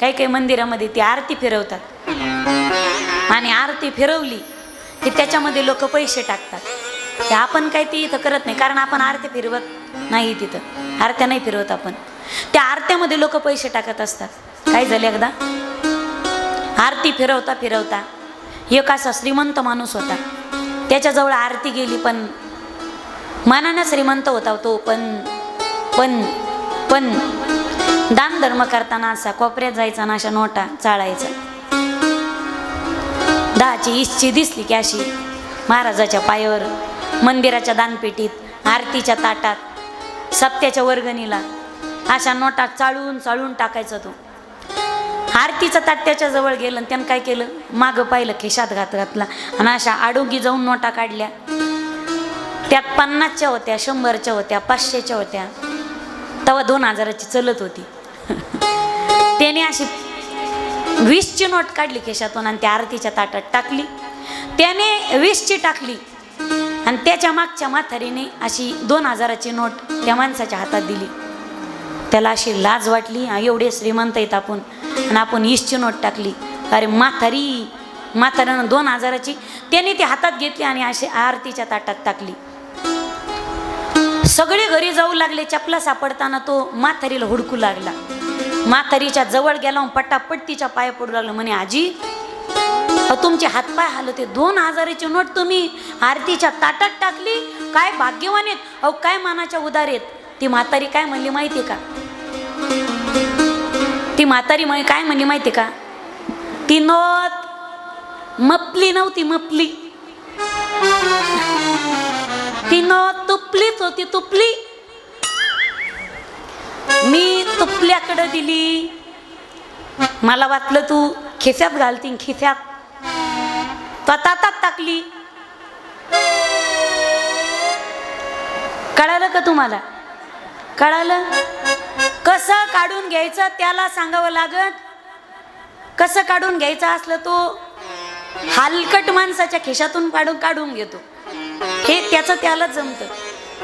काही काही मंदिरामध्ये ती आरती फिरवतात. आणि आरती फिरवली की त्याच्यामध्ये लोक पैसे टाकतात. ते आपण काही ती इथं करत नाही कारण आपण आरती फिरवत नाही तिथं. आरत्या नाही फिरवत आपण. त्या आरत्यामध्ये लोक पैसे टाकत असतात. काय झालं एकदा? आरती फिरवता फिरवता एक असा श्रीमंत माणूस होता. त्याच्याजवळ आरती गेली पण मनानं श्रीमंत होता तो पण पण पण दान धर्म करताना असा कोपऱ्यात जायचा ना अशा नोटा चाळायचा दहाची इच्छी दिसली की अशी महाराजाच्या पायावर मंदिराच्या दानपेटीत आरतीच्या ताटात सप्त्याच्या वर्गणीला अशा नोटा चाळून चाळून टाकायचा तो. आरतीचं ताट त्याच्याजवळ गेलं आणि त्यानं काय केलं? मागं पाहिलं खिशात घात घातला आणि अशा आडोगी जाऊन नोटा काढल्या. त्यात पन्नासच्या होत्या शंभरच्या होत्या पाचशेच्या होत्या. तेव्हा दोन हजाराची चलत होती. त्याने अशी वीसची नोट काढली केशातून आणि त्या आरतीच्या ताटात टाकली. त्याने वीसची टाकली आणि त्याच्या मागच्या म्हातारीने अशी दोन हजाराची नोट त्या माणसाच्या हातात दिली. त्याला अशी लाज वाटली एवढे श्रीमंत आहेत आपण आणि आपण ईसची नोट टाकली. अरे म्हातारी म्हाताऱ्यानं दोन हजाराची. त्याने ती हातात घेतली आणि अशी आरतीच्या ताटात टाकली. सगळे घरी जाऊ लागले चपला सापडताना तो म्हातारीला हुडकू लागला. म्हातारीच्या जवळ गेला पट्टापट तिच्या पाया पडू लागलं. म्हणे आजी अहो, तुमचे हातपाय हलवते. दोन हजाराची नोट तुम्ही आरतीच्या ताटात टाकली. काय भाग्यवान आहेत. अहो काय मानाच्या उदार आहेत. ती म्हातारी काय म्हणली माहिती का? ती म्हातारी म्हणे काय म्हणली माहिती का? ती नोत मपली नव्हती मपली. ती नोत तुपलीच होती तुपली. मी तुपल्याकडं दिली. मला वाटलं तू खिस्यात घालतीन खिस्यात तो तातात टाकली. कळालं का तुम्हाला? कळालं? कसं काढून घ्यायचं त्याला सांगावं लागत? कसं काढून घ्यायचं असलं तो? हलकट माणसाच्या खिशातून काढून काढून घेतो. हे त्याचं त्याला जमतं.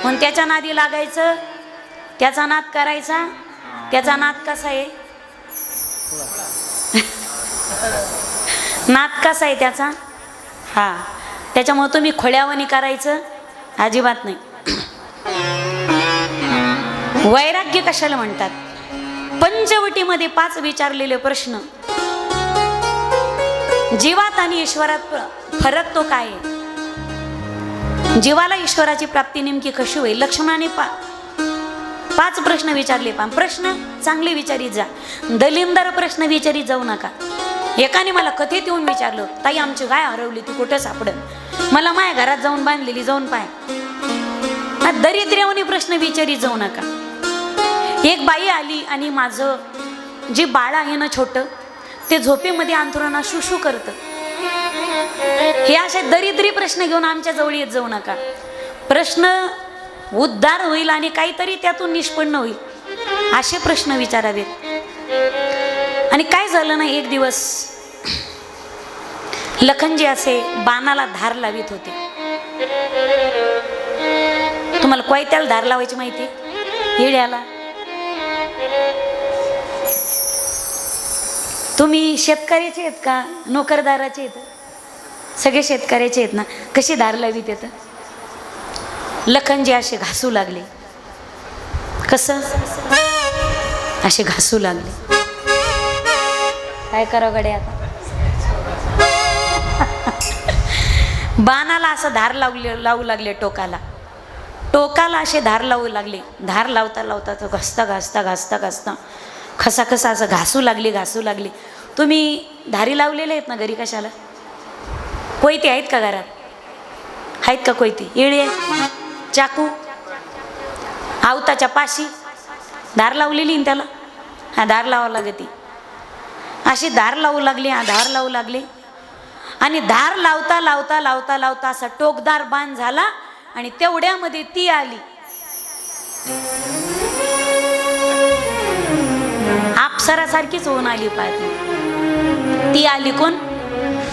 म्हणून त्याच्या नादी लागायचं त्याचा नाद करायचा. त्याचा नाद कसा आहे? नाद कसा आहे त्याचा? हा. त्याच्यामुळं तुम्ही खोळ्यावणी करायचं अजिबात नाही. वैराग्य कशाला म्हणतात? पंचवटीमध्ये पाच विचारलेले प्रश्न. जीवात आणि ईश्वरात फरक तो काय आहे? जीवाला ईश्वराची प्राप्ती नेमकी कशी होईल? लक्ष्मणाने पा पाच प्रश्न विचारले पा प्रश्न चांगले विचारित जा. दलिमदार प्रश्न विचारित जाऊ नका. एकाने मला कथेत येऊन विचारलं ताई आमची गाय हरवली ती कुठं सापडल? मला माझ्या घरात जाऊन बांधलेली जाऊन पाय. हा प्रश्न विचारित जाऊ नका. एक बाई आली आणि माझं जे बाळ आहे ना छोटं ते झोपेमध्ये अंथरुणा शुशू करतं. हे असे दरिद्री प्रश्न घेऊन आमच्या जवळ येत जाऊ नका. प्रश्न उद्धार होईल आणि काहीतरी त्यातून निष्पन्न होईल असे प्रश्न विचारावेत. आणि काय झालं ना एक दिवस लखनजी असे बाणाला धार लावित होते. तुम्हाला कोयत्याला धार लावायची माहिती येड्याला. तुम्ही शेतकऱ्याचे आहेत का? नोकरदाराचे आहेत? सगळे शेतकऱ्याचे आहेत ना? कशी धार लावीत येतं? लखनजी असे घासू लागले. कसं? असे घासू लागले. काय करावं गडे आता? बाणाला असं धार लावले लावू लागले टोकाला. टोकाला असे धार लावू लागले. धार लावता लावता तो घासता घासता घासता घासता खसा खसा असं घासू लागली घासू लागली. तुम्ही धारी लावलेले आहेत ना घरी कशाला? कोयती आहेत का घरात? आहेत का कोयती? येळी आहे? चाकू. आवताच्या पाशी. धार लावलेली त्याला? हा धार लावावं लागते अशी धार लावू लागली हा धार लावू लागली. आणि धार लावता लावता लावता लावता असा टोकदार बाण झाला आणि तेवढ्यामध्ये ती आली. अप्सरासारखीच होऊन आली पाहिजे ती आली कोण?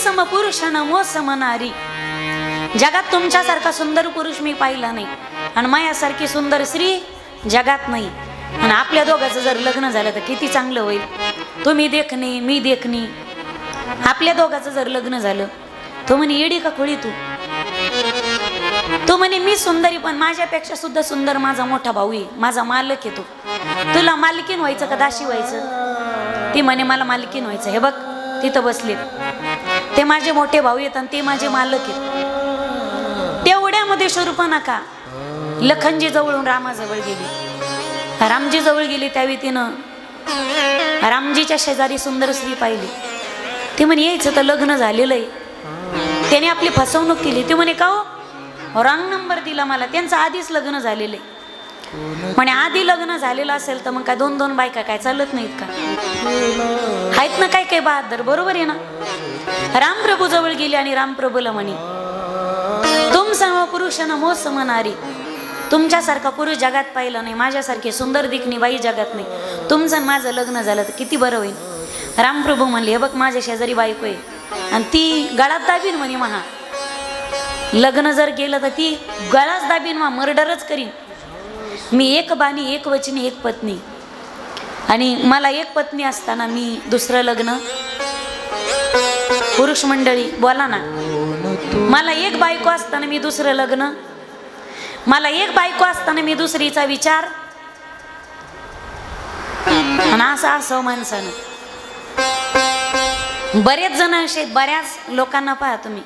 सम पुरुष नमो समनारी जगात तुमच्यासारखा सुंदर पुरुष मी पाहिला नाही. आणि मायासारखी सुंदर स्त्री जगात नाही. आणि आपल्या दोघांचं जर लग्न झालं तर किती चांगलं होईल. तुम्ही देखणे मी देखणे. आपल्या दोघांचं जर लग्न झालं तो म्हणे येडी का खोळी तू? तो म्हणे मी सुंदरी पण माझ्यापेक्षा सुद्धा सुंदर माझा मोठा भाऊ आहे. माझा मालक आहे तो. तुला मालकीन व्हायचं का दाशी व्हायचं? ती म्हणे मला मालकीन व्हायचं हे बघ तिथं बसले ते माझे मोठे भाऊ येत आणि ते माझे मालक आहेत. तेवढ्यामध्ये शूर्पणखा लखनजी जवळून रामाजवळ गेली. रामजी जवळ गेली त्यावेळी तिनं रामजीच्या शेजारी सुंदर स्त्री पाहिली. ती म्हणे यायचं तर लग्न झालेलं आहे. त्याने आपली फसवणूक केली. ती म्हणे का हो? रॉंग नंबर दिला मला. त्यांचं आधीच लग्न झालेलं आहे. म्हणे आधी लग्न झालेलं असेल तर मग काय दोन दोन बायका काय चालत नाहीत का? आहेत ना काय काय बहादर. बरोबर आहे ना? रामप्रभू जवळ गेली आणि रामप्रभूला म्हणे तुम सम पुरुष नमो समनारी तुमच्यासारखा पुरुष जगात पाहिलं नाही माझ्यासारखी सुंदर दिखणी बाई जगात नाही. तुमचं माझं लग्न झालं तर किती बरं होईल. रामप्रभू म्हणले हे बघ माझ्या शेजारी बायको आहे. आणि ती गळात दाबीन म्हणे महा लग्न जर केलं तर ती गळाच दाबीन मा मर्डरच करीन. मी एक बाणी एक वचनी एक पत्नी. आणि मला एक पत्नी असताना मी दुसरं लग्न पुरुष मंडळी बोला ना. मला एक बायको असताना मी दुसरं लग्न. मला एक बायको असताना मी दुसरीचा विचार. आणि असं असं माणसानं. बरेच जण असे बऱ्याच लोकांना पहा तुम्ही.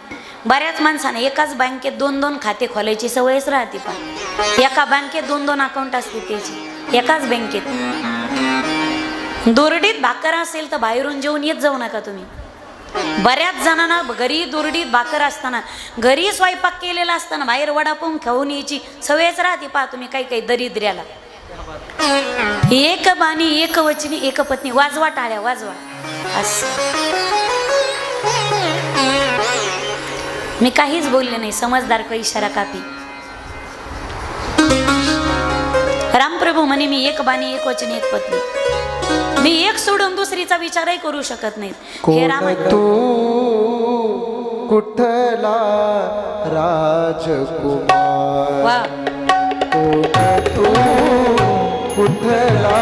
बऱ्याच माणसाने एकाच बँकेत दोन दोन खाते खोलायची सवयच राहते पण एका बँकेत दोन दोन अकाउंट असते त्याची. एकाच बँकेत. दुरडीत भाकर असेल तर बाहेरून जेवून येत जाऊ नका तुम्ही. बऱ्याच जणांना घरी दुरडीत भाकर असताना घरी स्वयंपाक केलेला असताना बाहेर वडापाऊन खाऊन यायची सवयच राहते पहा तुम्ही काही काही दरिद्र्याला. एक बाणी एक वचनी एक पत्नी वाजवा टाळ्या वाजवा. अस. मी काहीच बोलले नाही समजदार का इशारा कापी. रामप्रभू म्हणे मी एक बाणी एक वचनी एक पत्नी. मी एक सोडून दुसरीचा विचारही करू शकत नाही हे राम तू? कुठला राजकुमार? तू? कुठला